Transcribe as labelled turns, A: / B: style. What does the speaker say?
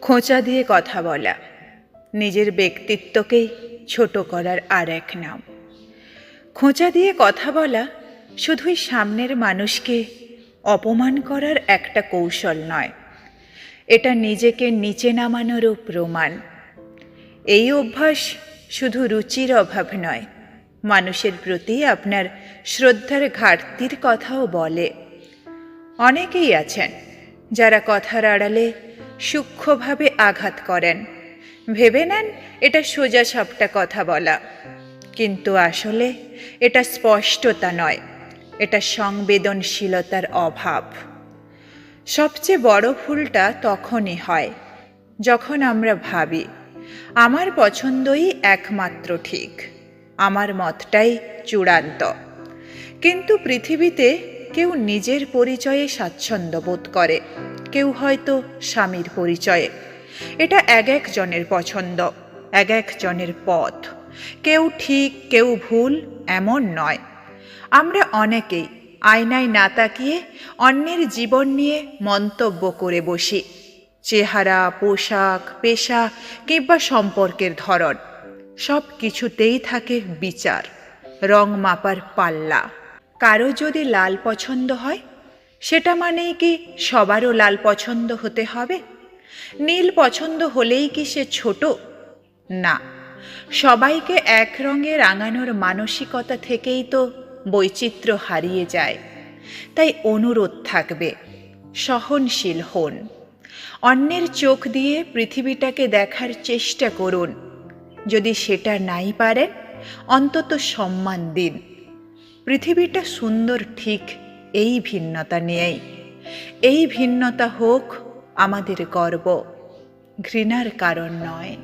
A: খোঁচা দিয়ে কথা বলা, নিজের ব্যক্তিত্বকেই ছোট করার আর এক নাম। খোঁচা দিয়ে কথা বলা শুধুই সামনের মানুষকে অপমান করার একটা কৌশল নয়। এটা নিজেকে নিচে নামানোরও প্রমাণ। এই অভ্যাস শুধু রুচির অভাব নয়, মানুষের প্রতি আপনার শ্রদ্ধার ঘাটতির কথাও বলে। অনেকেই আছেন যারা কথার আড়ালে সূক্ষ্মভাবে আঘাত করেন। ভেবে নেন, এটা সোজা সাপটা কথা বলা। কিন্তু আসলে এটা স্পষ্টতা নয়, এটা সংবেদনশীলতার অভাব। সবচেয়ে বড় ভুলটা তখনই হয়, যখন আমরা ভাবি, আমার পছন্দই একমাত্র ঠিক, আমার মতটাই চূড়ান্ত। কিন্তু পৃথিবীতে কেউ নিজের পরিচয়ে স্বাচ্ছন্দ্য বোধ করে, কেউ হয়তো স্বামীর পরিচয়ে। এটা এক একজনের পছন্দ, এক একজনের পথ। কেউ ঠিক, কেউ ভুল, এমন নয়। আমরা অনেকেই আয়নায় না তাকিয়ে অন্যের জীবন নিয়ে মন্তব্য করে বসি। চেহারা, পোশাক, পেশা কিংবা সম্পর্কের ধরন সব কিছুতেই থাকে বিচার, রং মাপার পাল্লা। কারও যদি লাল পছন্দ হয়, সেটা মানেই কি সবারও লাল পছন্দ হতে হবে? নীল পছন্দ হলেই কি সে ছোট? না। সবাইকে এক রঙে রাঙানোর মানসিকতা থেকেই তো বৈচিত্র্য হারিয়ে যায়। তাই অনুরোধ থাকবে, সহনশীল হন। অন্যের চোখ দিয়ে পৃথিবীটাকে দেখার চেষ্টা করুন। যদি সেটা নাই পারেন, অন্তত সম্মান দিন। পৃথিবীটা সুন্দর ঠিক এই ভিন্নতা নিয়েই। এই ভিন্নতা হোক আমাদের গর্ব ঘৃণার কারণ নয়।